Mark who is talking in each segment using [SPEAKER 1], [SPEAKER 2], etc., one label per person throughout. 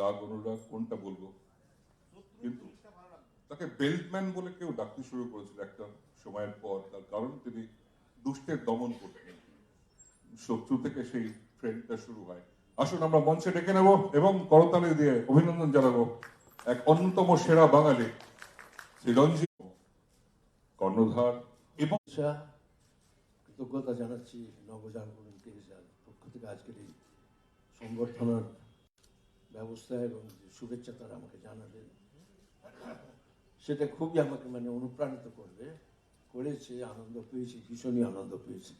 [SPEAKER 1] রাগ, অনুরাগ, কোনটা বলব? কিন্তু তাকে বেল্টম্যান বলে কেউ ডাকতে শুরু করেছিল একটা সময়ের পর। তার কারণ তিনি দুষ্টের দমন করতেন। শত্রু থেকে সেই ট্রেন্ডটা শুরু হয়। আসুন, আমরা মঞ্চে ডেকে নেব এবং করতালি দিয়ে অভিনন্দন জানাব এক অন্যতম সেরা বাঙালি, শ্রী রঞ্জিত কর্ণধার এবং
[SPEAKER 2] কৃতজ্ঞতা জানাচ্ছি নবজাগরণ পক্ষ থেকে আজকের এই সংবর্ধনার ব্যবস্থা এবং শুভেচ্ছা তারা আমাকে জানালেন। সেটা খুবই আমাকে মানে অনুপ্রাণিত করবে। করেছে, আনন্দ পেয়েছি, ভীষণই আনন্দ পেয়েছি।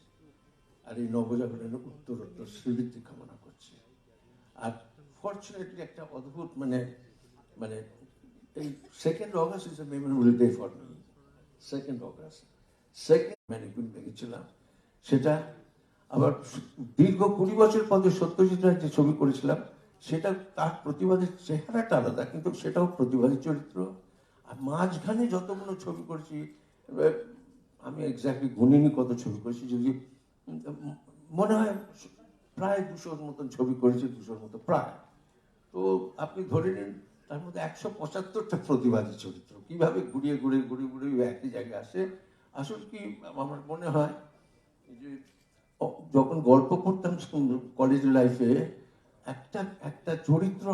[SPEAKER 2] আর এই নবজাগরণের উত্তরোত্তর শ্রীবৃদ্ধি কামনা করছি। আর ফর্চুনেটলি একটা অদ্ভুত মানে মানে এই second August is a memorable day for me second August second mannequin দেখেছিলাম। সেটা আবার দীর্ঘ কুড়ি বছর পরে সত্যজিৎ রায় যে ছবি করেছিলাম সেটা তার প্রতিবাদের চেহারাটা আলাদা, কিন্তু সেটাও প্রতিবাদী চরিত্র। আর মাঝখানে যতগুলো ছবি করেছি আমি এক্স্যাক্টলি গুনিনি কত ছবি করেছি, যদি মনে হয় প্রায় দুশোর মতন ছবি করেছি, দুশোর মতো প্রায়। তো আপনি ধরে নিন, তার মধ্যে একশো পঁচাত্তরটা প্রতিবাদী চরিত্র। কীভাবে ঘুরিয়ে ঘুরিয়ে ঘুরিয়ে ওই একই জায়গায় আসে? আসলে কি আমার মনে হয় যে যখন গল্প পড়তাম কলেজ লাইফে একটা একটা চরিত্র